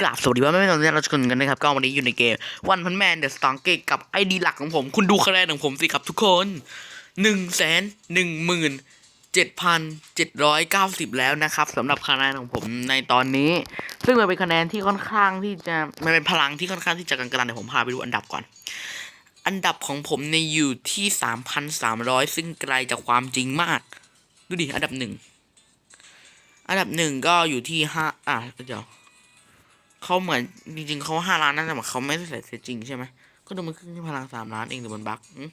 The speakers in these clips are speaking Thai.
กราบสวัสดีว่าไม่เป็นตอนนี้เราจะคุยกันนะครับ ก็วันนี้อยู่ในเกมวันพันแมนเดอะสตองเกกับไอดีหลักของผม คุณดูคะแนนของผมสิครับทุกคนหนึ่งแสนหนึ่งหมื่นเจ็ดพันเจ็ดร้อยเก้าสิบแล้วนะครับสำหรับคะแนนของผมในตอนนี้ ซึ่งมันเป็นคะแนนที่ค่อนข้างที่จะมันเป็นพลังที่ค่อนข้างที่จะกลางๆเดี๋ยวผมพาไปดูอันดับก่อน อันดับของผมในอยู่ที่สามพันสามร้อยซึ่งไกลจากความจริงมาก ดูดิอันดับหนึ่งอันดับหนึ่งก็อยู่ที่ห้าอะเดี๋ยว เขาเหมือนจริงๆเขาห้าล้านนั่นแต่ว่าเขาไม่ได้ใส่เสียจริงใช่ไหมก็ดูมันขึ้นที่พลังสามล้านเองแต่มันบั๊กอืม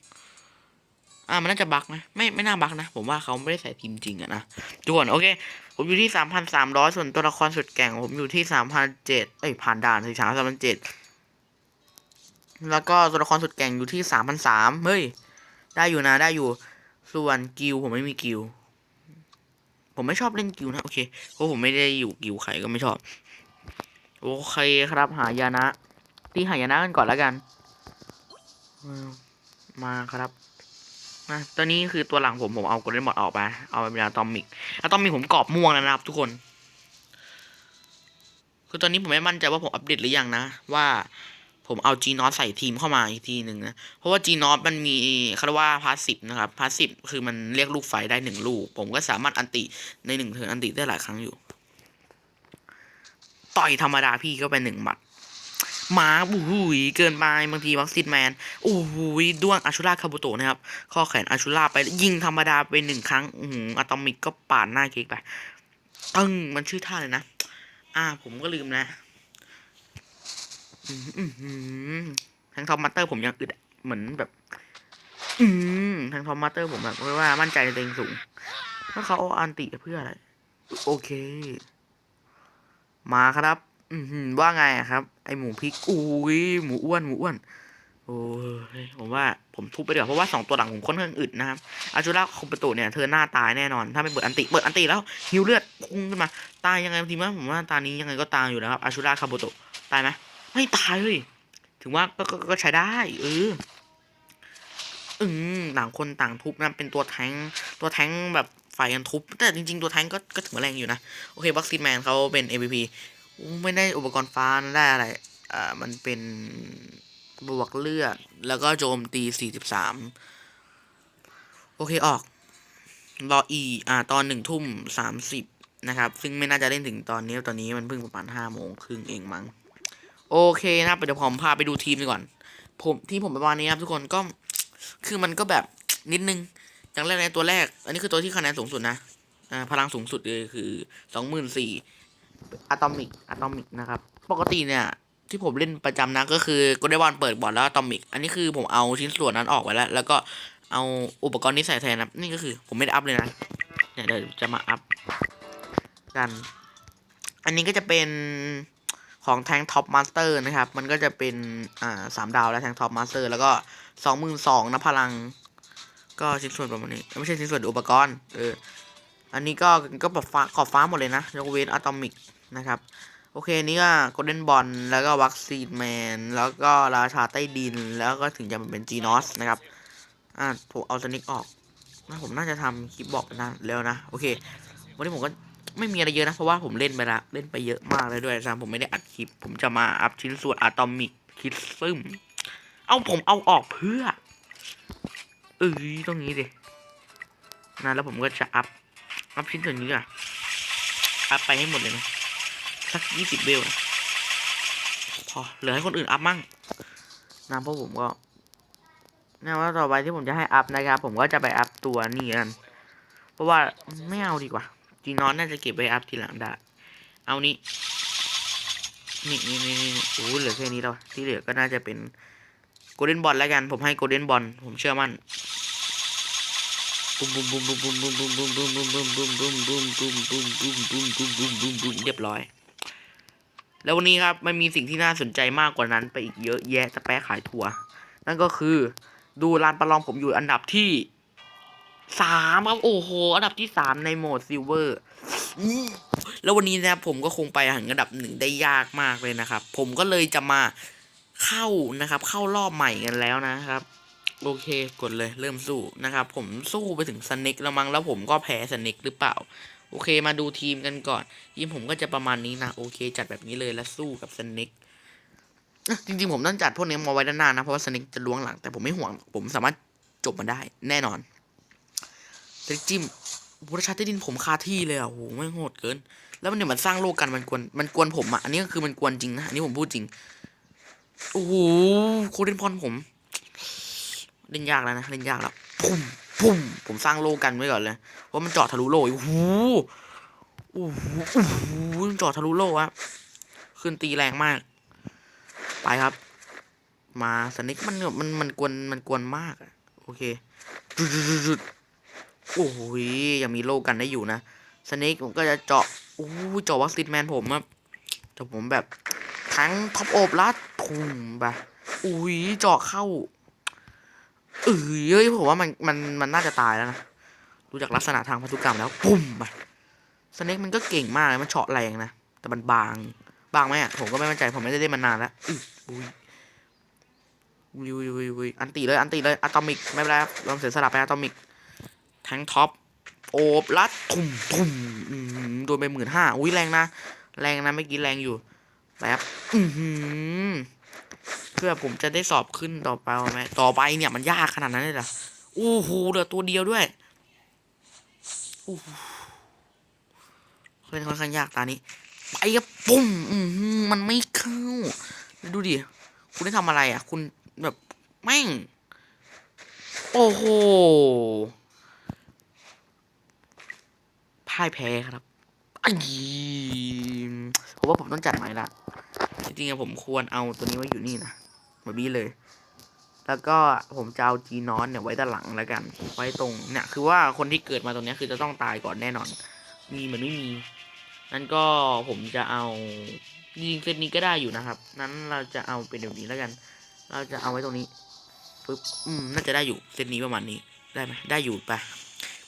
อ่ามันน่าจะบั๊กนะไม่ไม่น่าบั๊กนะ ผมว่าเขาไม่ได้ใส่ทีมจริงอะนะทุกคนโอเค ผมอยู่ที่สามพันสามร้อยส่วนตัวละครสุดแก่ง ผมอยู่ที่สามพันเจ็ดเอ้ยผ่านด่านสิสามพันเจ็ดแล้วก็ตัวละครสุดแก่งอยู่ที่สามพันสามเฮ้ย ได้อยู่นะได้อยู่ ส่วนกิลผมไม่มีกิลผมไม่ชอบเล่นกิลนะโอเคเพราะผมไม่ได้อยู่กิลใครก็ไม่ชอบ โอเคครับ หายานะตีหายานะกันก่อนแล้วกันอืมมาครับมาตอนนี้คือตัวหลังผมผมเอาโกลเด้นบอทออกไป เอาไปเป็นอะตอมิกอะตอมิกผมกรอบม่วงแล้วนะครับ ทุกคน คือตอนนี้ผมไม่มั่นใจว่าผมอัปเดตหรือยังนะ ว่าผมเอาจีนอตใส่ทีมเข้ามาอีกทีหนึ่งนะ เพราะว่าจีนอตมันมีคาว่าพาสซีฟนะครับพาสซีฟคือมันเรียกลูกไฟได้หนึ่งลูก ผมก็สามารถอันติในหนึ่งเทิร์นอันติได้หลายครั้งอยู่ ต่อยธรรมดาพี่ก็เป็นหนึ่งหมัดหมาโอ้ยเกินไปบางทีวัคซีนแมนโอ้โหยด้วงอาชูราคาบุโตะนะครับ ข้อแขนอาชูราไปยิงธรรมดาไปหนึ่งครั้งอืออะตอมิกก็ปาดหน้าเค้กไปตึ้งมันชื่อท่าเลยนะ อ่า ผมก็ลืมแล้วอืมอืมอืมทางทอมมาเตอร์ผมยังอึดเหมือนแบบ อืมทางทอมมาเตอร์ผมแบบว่ามั่นใจในตัวเองสูงถ้าเขาเอาอันติเพื่ออะไร โอเค มาครับ อืว่าไงครับ ไอหมูพริกอุ้ยหมูอ้วนหมูอ้วนโอ้ยผมว่าผมทุบไปเดี๋ยวเพราะว่าสองตัวหลังผมค่อนข้างอึดนะครับอาจูราคอมเปโตเนี่ยเธอหน้าตายแน่นอน ถ้าไม่เปิดอันติเปิดอันติแล้วฮิวเลือดพุ่งขึ้นมา ตายยังไงทีมั้ยผมว่าตานี้ยังไงก็ตายอยู่แล้วครับอาชูราคาโบโตะตายไหมไม่ตายเลยถึงว่าก็ก็ใช้ได้เอออืมต่างคนต่างทุบนะเป็นตัวแทงตัวแทงแบบ ฟกันทุบ แต่จริง ๆ ตัวแทงก็ก็ถือว่าแรงอยู่นะ โอเคบัคซีแมนเขาเป็น MVP ไม่ได้อุปกรณ์ฟ้าได้อะไร อ่า มันเป็นบวกเลือด แล้วก็โจมตี 43 โอเคออก รออีอ่า ตอนหนึ่งทุ่มสามสิบนะครับ ซึ่งไม่น่าจะเล่นถึงตอนนี้ ตอนนี้มันเพิ่งประมาณห้าโมงครึ่งเองมั้ง โอเคนะครับเดี๋ยวผมพาไปดูทีมดีก่อน ผมที่ผมประมาณนี้ครับทุกคนก็ คือมันก็แบบนิดนึง อย่างแรกในตัวแรก อันนี้คือตัวที่คะแนนสูงสุดนะ อ่า พลังสูงสุดเลยคือสองหมื่นสี่อะตอมิกอะตอมิกนะครับ ปกติเนี่ยที่ผมเล่นประจำนะก็คือก็ได้วันเปิดบอร์ดแล้วอะตอมิก อันนี้คือผมเอาชิ้นส่วนนั้นออกไปแล้ว แล้วก็เอาอุปกรณ์นี้ใส่แทนนะ นี่ก็คือผมไม่ได้อัพเลยนะเนี่ยเดี๋ยวจะมาอัพกัน อันนี้ก็จะเป็นของแทงท็อปมาสเตอร์นะครับ มันก็จะเป็นอ่าสามดาวแล้วแทงท็อปมาสเตอร์แล้วก็สองหมื่นสองนะพลัง ก็ชิ้นส่วนประมาณนี้ ไม่ใช่ชิ้นส่วนอุปกรณ์เอออันนี้ก็ก็แบบฟ้าขอบฟ้าหมดเลยนะยกเว้นอะตอมิกนะครับ โอเคนี่ก็โกลเด้นบอลแล้วก็วัคซีนแมน แล้วก็ราชาใต้ดิน แล้วก็ถึงจะมาเป็นจีนอสนะครับ อ่าผมเอาสนิกออกนะผมน่าจะทำคลิปบอกนานแล้วนะ โอเค วันนี้ผมก็ไม่มีอะไรเยอะนะ เพราะว่าผมเล่นไปละเล่นไปเยอะมากเลยด้วยซ้ำผมไม่ได้อัดคลิป ผมจะมาอัพชิ้นส่วนอะตอมิกคิดซึมเอาผมเอาออกเพื่อ เออตรงนี้ดินะแล้วผมก็จะอัพ อัพชิ้นส่วนนี้อะ อัพไปให้หมดเลยนะสักยี่สิบเบลพอ เหลือให้คนอื่นอัพมั่งนะเพราะผมก็นะว่าต่อไปที่ผมจะให้อัพนะครับ ผมก็จะไปอัพตัวนี่กันเพราะว่าไม่เอาดีกว่าจีนอนน่าจะเก็บไปอัพทีหลังได้ เอานี่นี่นี่นี่นี่โอ้เหลือแค่นี้แล้ว ที่เหลือก็น่าจะเป็นโกลเด้นบอลแล้วกัน ผมให้โกลเด้นบอลผมเชื่อมั่น เรียบร้อย แล้ววันนี้ครับมันมีสิ่งที่น่าสนใจมากกว่านั้นไปอีกเยอะแยะจะแปะขายทัวร์นั่นก็คือดูลานประลองผมอยู่อันดับที่สามครับโอ้โห อันดับที่สามในโหมดซิลเวอร์แล้ววันนี้นะผมก็คงไปถึงอันดับหนึ่งได้ยากมากเลยนะครับ ผมก็เลยจะมาเข้านะครับ เข้ารอบใหม่กันแล้วนะครับ โอเคกดเลยเริ่มสู้นะครับ ผมสู้ไปถึงสเน็กแล้วมั้งแล้วผมก็แพ้สเน็กหรือเปล่า โอเคมาดูทีมกันก่อนทีมผมก็จะประมาณนี้นะโอเค จัดแบบนี้เลยแล้วสู้กับสเน็กจริงๆผมต้องจัดพวกนี้มาไว้ด้านหน้านะเพราะว่าสเน็กจะล้วงหลังแต่ผมไม่ห่วง ผมสามารถจบมันได้ แน่นอนสเน็กจิ้มบุรชาติดินผมคาที่เลยอะโอ้โหไม่โหดเกิน แล้วมันเนี่ยมันสร้างโลกกันมันกวนมันกวนผมอะอันนี้ก็คือมันกวนจริงนะอันนี้ผมพูดจริงโอ้โหโคเรนพรผม เล่นยากแล้วนะเล่นยากแล้วพุ่มพุ่มผมสร้างโลกันไว้ก่อนเลยว่ามันเจาะทะลุโลโอ้โหโอ้โหโอ้โหมันเจาะทะลุโลอะขึ้นตีแรงมาก ไปครับ มาสนิกมันมันมันกวนมันกวนมากอะโอเคจุดโอ้โหยังมีโลกันได้อยู่นะสนิกผมก็จะเจาะโอ้เจาะวัคซีนแมนผมอะแต่ผมแบบทั้งท็อปโอบลัดทุ่มไปอุ้ยเจาะเข้า เอ้ยเอ้ยผมว่ามันมันมันน่าจะตายแล้วนะดูจากลักษณะทางพันธุกรรมแล้วปุ่มไปสเน็กมันก็เก่งมากเลยมันเฉาะแรงนะแต่มันบางบางไหมอะผมก็ไม่มั่นใจผมไม่ได้เล่นมานานแล้วอุ้ยอุ้ยอุ้ยอุ้ยอุ้ยอันตีเลยอันตีเลยอะตอมิกไม่เป็นไรครับลองเสียสลับไปอะตอมิกแทงท็อปโอบลัดทุ่มทุ่มอืมโดนไปหมื่นห้าอุ้ยแรงนะ แรงนะเมื่อกี้แรงอยู่ไปครับอือหือ พื่อผมจะได้สอบขึ้นต่อไปไหมต่อไปเนี่ยมันยากขนาดนั้นเลยเหรอโอ้โหเหลือตัวเดียวด้วยโอ้โหเล่นค่อนข้างยากตานี้ไปครับปุ้มอือหือมันไม่เข้า ดูดิ คุณได้ทำอะไรอะ คุณแบบแม่ง โอ้โหพ่ายแพ้ครับไอ้ผมว่าผมต้องจัดใหม่ละ จริงๆผมควรเอาตัวนี้ไว้อยู่นี่นะ แบบนี้เลย แล้วก็ผมจะเอาจีนอนเนี่ยไว้ด้านหลังแล้วกัน ไว้ตรงเนี่ยคือว่าคนที่เกิดมาตรงนี้คือจะต้องตายก่อนแน่นอน มีเหมือนไม่มี นั่นก็ผมจะเอาจริงเซตนี้ก็ได้อยู่นะครับ นั้นเราจะเอาเป็นแบบนี้แล้วกัน เราจะเอาไว้ตรงนี้ปึ๊บอืมน่าจะได้อยู่เซตนี้ประมาณนี้ได้ไหมได้อยู่ปะ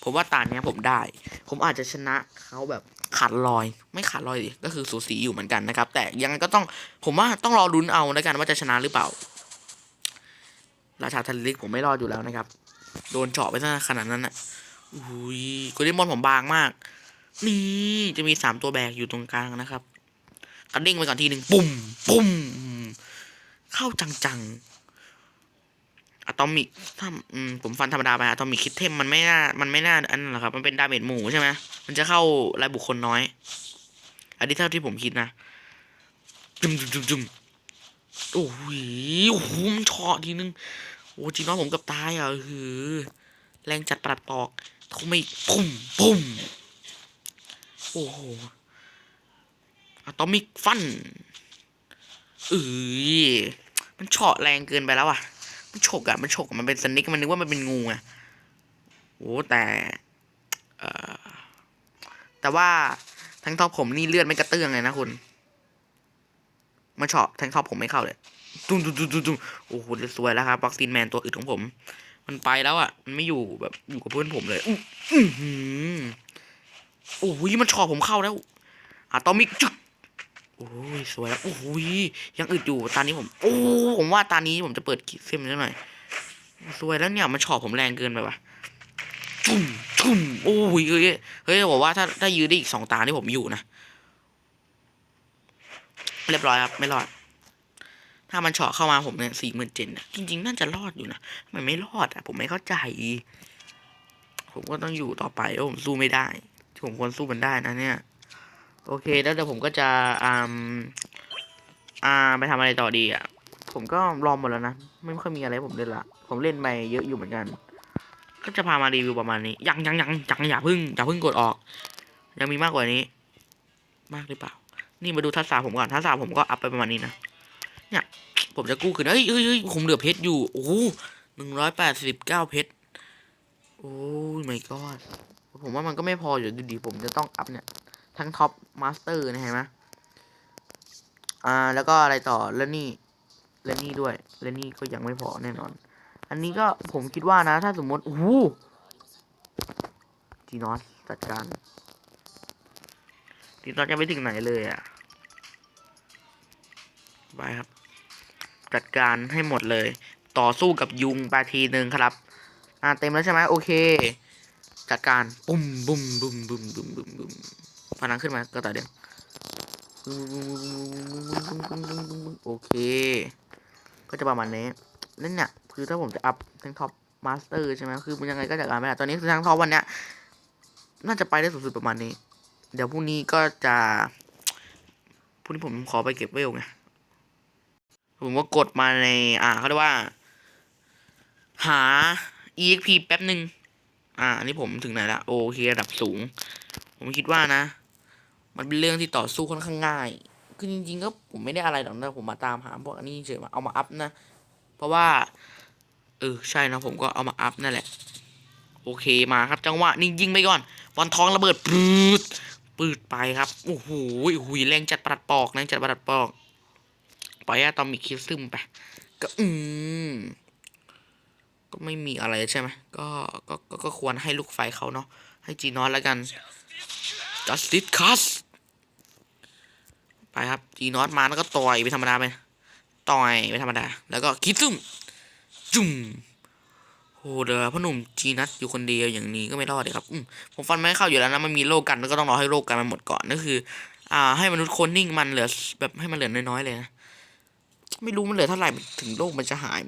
ผมว่าตาเนี้ยผมได้ ผมอาจจะชนะเขาแบบ ขาดลอย ไม่ขาดลอยดิก็คือสูสีอยู่เหมือนกันนะครับ แต่ยังไงก็ต้องผมว่าต้องรอลุ้นเอาแล้วกันว่าจะชนะหรือเปล่า ราชาทันลิกผมไม่รอดอยู่แล้วนะครับ โดนเจาะไปซะขนาดนั้นอะอุ้ยโกลเด้นบอลผมบางมาก นี่จะมีสามตัวแบกอยู่ตรงกลางนะครับกระเด้งไปก่อนทีหนึ่งปุ่มปุ่มเข้าจังๆ อะตอมิกถ้าผมฟันธรรมดาไปอะตอมิกคิดเทมมันไม่น่า มันไม่น่าอันนั้นหรอครับ มันเป็นดาเมจหมู่ใช่ไหมมันจะเข้ารายบุคคลน้อย อันนี้เท่าที่ผมคิดนะ จุ่มจุ่มจุ่มจุมโอ้โหโอ้โหมันเฉาะทีนึง โอ้จีน้องผมกับตายอะเออแรงจัดประตอกเขาไม่ปุ่มปุ่มโอ้โหอะตอมิกฟันเอ้ยมันเฉาะแรงเกินไปแล้วอะ มันฉกอะมันฉกมันเป็นสนิกมันนึกว่ามันเป็นงูอะโอ้แต่เอ่อแต่ว่าทั้งท็อปผมนี่เลือดไม่กระเตื้องเลยนะคุณมันเฉาะทั้งท็อปผมไม่เข้าเลยตุ้มตุ้มตุ้มตุ้มตุ้มโอ้โหจะสวยแล้วครับวัคซีนแมนตัวอื่นของผม มันไปแล้วอะ มันไม่อยู่แบบอยู่กับเพื่อนผมเลยอือหือโอ้โหมันชอบผมเข้าแล้วอะตอมิกจึ๊ก โอ้ยสวยแล้วโอ้โหยังอึดอยู่ตอนนี้ผม โอ้ผมว่าตอนนี้ผมจะเปิดขีดเส้นนิดหน่อยสวยแล้วเนี่ยมันชอบผมแรงเกินไปว่ะชุ่มชุ่มโอ้ยเฮ้ยเฮ้ยบอกว่าถ้าถ้ายืดได้อีกสองตาที่ผมอยู่นะเรียบร้อยครับไม่รอด ถ้ามันเฉาะเข้ามาผมเนี่ยสี่หมื่นเจ็ดจริง ๆ น่าจะรอดอยู่นะมันไม่รอดอะ ผมไม่เข้าใจ ผมก็ต้องอยู่ต่อไปเพราะผมสู้ไม่ได้ ผมควรสู้มันได้นะเนี่ย โอเค แล้วเดี๋ยวผมก็จะอ่าอ่าไปทำอะไรต่อดีอะ ผมก็ลองหมดแล้วนะ ไม่ค่อยมีอะไรผมเล่นละ ผมเล่นไปเยอะอยู่เหมือนกัน ก็จะพามารีวิวประมาณนี้ยังยังยังยังอย่าพึ่งอย่าพึ่งกดออก ยังมีมากกว่านี้ มากหรือเปล่า นี่มาดูทักษะผมก่อนทักษะผมก็อัพไปประมาณนี้นะ เนี่ย ผมจะกู้คืนเฮ้ยเฮ้ยเฮ้ยผมเหลือเพชรอยู่ โอ้หนึ่งร้อยแปดสิบเก้าเพชร โอ้ยไม่ก็ผมว่ามันก็ไม่พออยู่ดีๆผมจะต้องอัพเนี่ย ทั้งท็อปมาสเตอร์นะเห็นไหมอ่า แล้วก็อะไรต่อแล้วนี่และนี่ด้วยและนี่ก็ยังไม่พอแน่นอน อันนี้ก็ผมคิดว่านะ ถ้าสมมติโอ้โหจีนอสจัดการจีนอสจะไปถึงไหนเลยอะ่ะไปครับ จัดการให้หมดเลย ต่อสู้กับยุงไปทีหนึ่งครับ อ่าเต็มแล้วใช่ไหมโอเค จัดการ ปุ้มบุ้มบุ้มบุ้มบุ้มบุ้มบุ้ม พลังขึ้นมาก็ต่อเดียวโอเค ก็จะประมาณนี้นั่นเนี่ยคือถ้าผมจะอัพทั้งท็อปมาสเตอร์ใช่ไหมคือมันยังไงก็จัดการไม่ได้ตอนนี้คือทั้งท็อปวันเนี้ยน่าจะไปได้สูงสุดประมาณนี้ เดี๋ยวพรุ่งนี้ก็จะพรุ่งนี้ผมขอไปเก็บเวลไงผมก็กดมาใน อ่าเขาเรียกว่า หา exp แป๊บหนึ่งอ่าอันนี้ผมถึงไหนละโอเคระดับสูง ผมคิดว่านะ มันเป็นเรื่องที่ต่อสู้ค่อนข้างง่าย คือจริงๆก็ผมไม่ได้อะไรหรอกนะผมมาตามหาพวกอันนี้เฉยมาเอามาอัพนะ เพราะว่า เออใช่นะผมก็เอามาอัพนั่นแหละ โอเคมาครับ จังหวะนี้ยิงไปก่อนบอลทองระเบิดปืดปืดไปครับ โอ้โหหุยแรงจัดประดัดปอกแรงจัดประดัดปอกปล่อยอะตอมิกคิดซึมไป ก็อืมก็ไม่มีอะไรใช่ไหมก็ก็ก็ก็ควรให้ลูกไฟเขาเนาะให้จีนอนแล้วกัน justice cast ไปครับจีนอตมาแล้วก็ต่อยไปธรรมดาไปต่อยไปธรรมดา แล้วก็คิดซึมจุ่มโหเด้อพ่อหนุ่มจีนัทอยู่คนเดียวอย่างนี้ก็ไม่รอดเลยครับมผมฟันไม่เข้าอยู่แล้วนะมันมีโลกันแล้วก็ต้องรอให้โลกันมันหมดก่อนนั่นคือ อ่า ให้มนุษย์คนนิ่งมันเหลือแบบให้มันเหลือน้อยๆเลยนะไม่รู้มันเหลือเท่าไหร่ถึงโลกมันจะหาย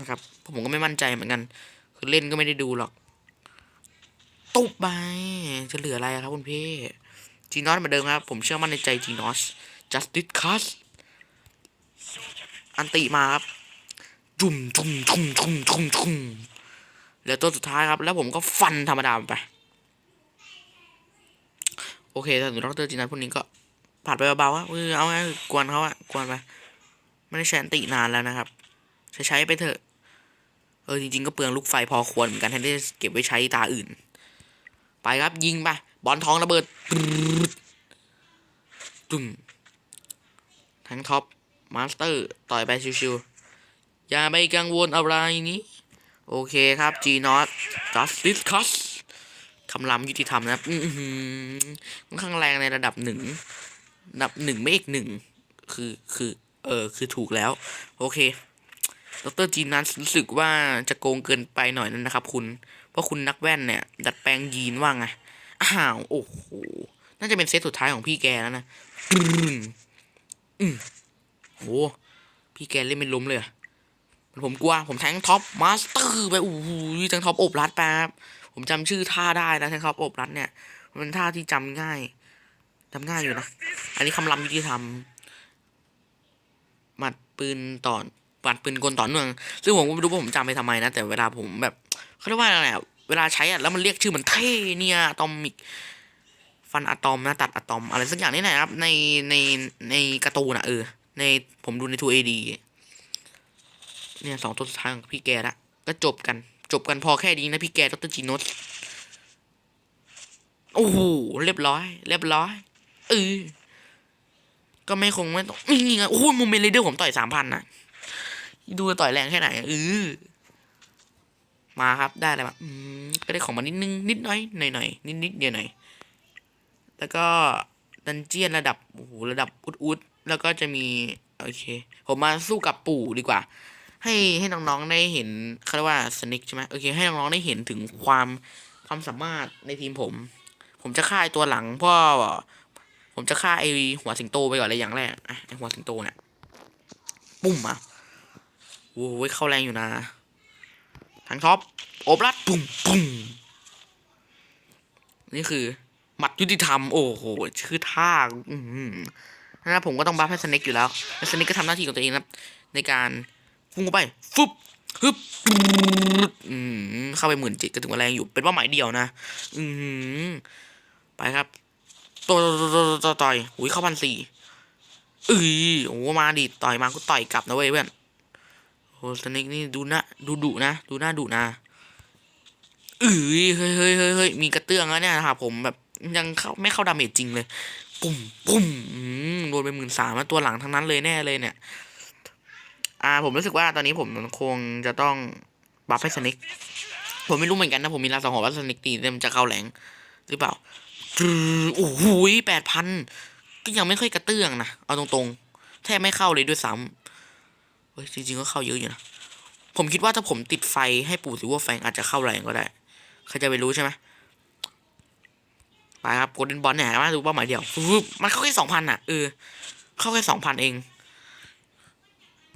นะครับผมก็ไม่มั่นใจเหมือนกัน คือเล่นก็ไม่ได้ดูหรอกตุบไปจะเหลืออะไรครับคุณพี่จีนอสเหมือนเดิมครับ ผมเชื่อมั่นในใจจีนอส justice cast อันติมาครับจุ่มจุ่มจุ่มจุ่มจุ่มจุ่มแล้วตัวสุดท้ายครับ แล้วผมก็ฟันธรรมดาไป โอเคแต่หนูดรจีนัทพวกนี้ก็ผัดไปเบาๆว่าเออเอาไงกวนเขาอะกวนไป ไม่ได้ใช้อันตินานแล้วนะครับ ใช้ใช้ไปเถอะ เออจริงๆ ก็เปลืองลูกไฟพอควรเหมือนกันแทนที่จะเก็บไว้ใช้ตาอื่น ไปครับยิงไปบอลทองระเบิดปรึ๊ดตุ่ม ทั้งท็อปมาสเตอร์ต่อยไปชิวๆอย่าไปกังวลอะไรนี้ โอเคครับจีนอตจัสติสคัสคำรามยุติธรรมนะครับอื้อหือค่อนข้างแรงในระดับหนึ่งระดับหนึ่งไม่อีกหนึ่งคือคือ เออคือถูกแล้ว โอเคดรจีนนั้นรู้สึกว่าจะโกงเกินไปหน่อยนั่นนะครับ คุณเพราะคุณนักแว่นเนี่ย ดัดแปลงยีนว่างไงอ้าว โอ้โห น่าจะเป็นเซตสุดท้ายของพี่แกแล้วนะ อืมโห พี่แกเล่นไม่ล้มเลยผมกลัว ผมแทงท็อปมาสเตอร์ไปโอ้โหแทงท็อปอบรัดแป๊บผมจำชื่อท่าได้นะแทงท็อปอบรัดเนี่ย มันท่าที่จำง่ายจำง่ายอยู่นะ อันนี้คำรำยุติธรรมหมัดปืนต่อหมัดปืนกลต่อเนื่อง ซึ่งผมก็ไม่รู้ว่าผมจำไปทำไมนะ แต่เวลาผมแบบเขาเรียกว่าอะไรเวลาใช้อะแล้วมันเรียกชื่อมันเท่เนี่ยตอมิก ฟันอะตอมนะตัดอะตอม อะไรสักอย่างนี่นะครับ ในในในกร์ตูนอะเออ ในผมดูใน 2AD เนี่ยสองตัวสุดท้ายของพี่แกละก็จบกัน จบกันพอแค่นี้นะพี่แกดรจีนสโอ้โหเรียบร้อย เรียบร้อยเออก็ไม่คงไม่ต้องนี่ไงโอ้โหมูเมนเรเดอร์ผมต่อยสามพันนะดูต่อยแรงแค่ไหนเออมาครับได้อะไรมาอืมก็ได้ของมานิดนึงนิดน้อยหน่อยหน่อยนิดนิดเดียวหน่อย แล้วก็ดันเจียนระดับโอ้โหระดับอุดๆแล้วก็จะมีโอเค ผมมาสู้กับปู่ดีกว่า ให้ให้น้องๆได้เห็นเขาเรียกว่าสนิกใช่ไหมโอเค ให้น้องๆได้เห็นถึงความความสามารถในทีมผม ผมจะฆ่าไอตัวหลังเพราะว่าผมจะฆ่าไอหัวสิงโตไปก่อนเลยอย่างแรกไอหัวสิงโตเนี่ยปุ่มอะโว้ยเข้าแรงอยู่นะทางท็อปโอบรัดปุ่มปุ่มนี่คือ หมัดยุติธรรมโอ้โหชื่อท่าอืมนะผมก็ต้องบัฟให้สเน็กอยู่แล้วแล้วสเน็กก็ทำหน้าที่ของตัวเองนะในการพุ่งเข้าไปฟึบฮึบอืมเข้าไปหมื่นจ็ดก็ถึงว่าแรงอยู่ เป็นเป้าหมายเดียวนะ อืมไปครับต่อยต่อยต่อยอุ้ยเข้าพันสี่เอ้ยโอ้มาดิต่อยมาก็ต่อยกลับนะเว้ยเพื่อนโอ้สเน็กนี่ดูนะดูดุนะดูหน้าดุนะอ้ยเฮ้ยเฮ้ยเฮ้ยเฮ้ยมีกระเตื้องแล้วเนี่ยนะครับผมแบบ ยังเข้าไม่เข้าดาเมจจริงเลย ปุ่มปุ่มโดนไปหมื่นสามตัวหลังทั้งนั้นเลยแน่เลยเนี่ย อ่า ผมรู้สึกว่าตอนนี้ผมคงจะต้องบัฟให้สน็กผมไม่รู้เหมือนกันนะ ผมมีลาสังหรณ์ว่าสน็กตีเนี่ยมันจะเข้าแรงหรือเปล่าโอ้โหแปดพันก็ยังไม่ค่อยกระเตื้องนะ เอาตรงๆ แทบไม่เข้าเลยด้วยซ้ำเฮ้ยจริงๆก็เข้าเยอะอยู่นะ ผมคิดว่าถ้าผมติดไฟให้ปู่ซิลเวอร์แฟงอาจจะเข้าแรงก็ได้ ใครจะไปรู้ใช่ไหม ไปครับโกลเด้นบอลเนี่ยมาดูเป้าหมายเดียวมันเข้าแค่สองพันอะเออเข้าแค่สองพันเอง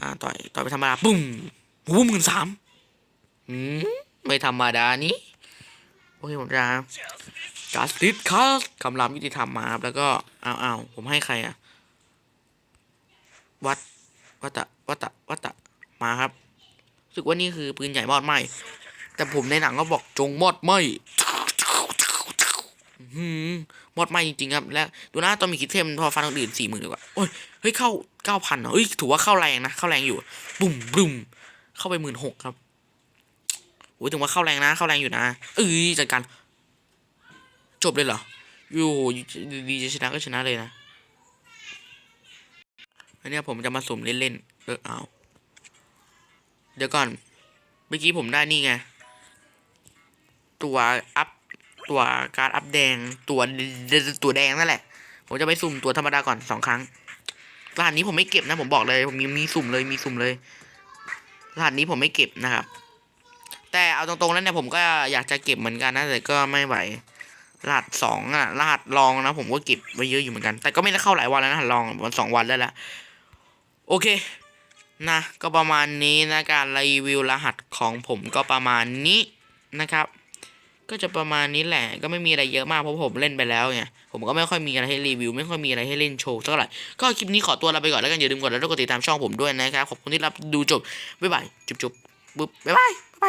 อ่าต่อยต่อยไปธรรมดาปุ้มหูหมื่นสามอืมไม่ธรรมดานี้โอเคผมจะจัสติสคัสคำรามยุติธรรมมาครับแล้วก็อ้าวอ้าวผมให้ใครอะ วัดวัตตะวัตตะวัตตะมาครับรู้สึกว่านี่คือปืนใหญ่มอดไหมแต่ผมในหนังก็บอกจงมอดไหม หือมอดไหมจริงๆครับ และดูนะต้อนมีคิดเทมพอฟันคนอื่นสี่หมื่นดีกว่าโอ้ยเฮ้ยเข้าเก้าพันเหรอเฮ้ยถือว่าเข้าแรงนะเข้าแรงอยู่บุ่มบุ่มเข้าไปหมื่นหกครับโอ้ยถึงว่าเข้าแรงนะ เข้าแรงอยู่นะเอ้ยจัดการจบเลยเหรออยู่ดีจะชนะก็ชนะเลยนะอันเนี้ยผมจะมาสุ่มเล่นๆเออเอาเดี๋ยวก่อนเมื่อกี้ผมได้นี่ไง ตัวอัพ ตัวการดอัพแดงตัวตัวแดงนั่นแหละ ผมจะไปสุ่มตัวธรรมดาก่อนสองครั้งรหัสนี้ผมไม่เก็บนะ ผมบอกเลยผมมีมีสุ่มเลยมีสุ่มเลยรหัสนี้ผมไม่เก็บนะครับ แต่เอาตรงๆแล้วเนี่ยผมก็อยากจะเก็บเหมือนกันนะแต่ก็ไม่ไหวรหัสสองอะรหัสรองนะ ผมก็เก็บไว้เยอะอยู่เหมือนกัน แต่ก็ไม่ได้เข้าหลายวันแล้วนะรหัสรองวันสองวันแล้วละโอเคนะก็ประมาณนี้นะการรีวิวรหัสของผมก็ประมาณนี้นะครับ ก็จะประมาณนี้แหละ ก็ไม่มีอะไรเยอะมากเพราะผมเล่นไปแล้วไงผมก็ไม่ค่อยมีอะไรให้รีวิว ไม่ค่อยมีอะไรให้เล่นโชว์เท่าไหร่ก็คลิปนี้ขอตัวลาไปก่อนแล้วกันอย่าลืมกดไลค์และกดติดตามช่องผมด้วยนะครับขอบคุณที่รับดูจบบ๊ายบายจุ๊บจุ๊บบ๊ายบาย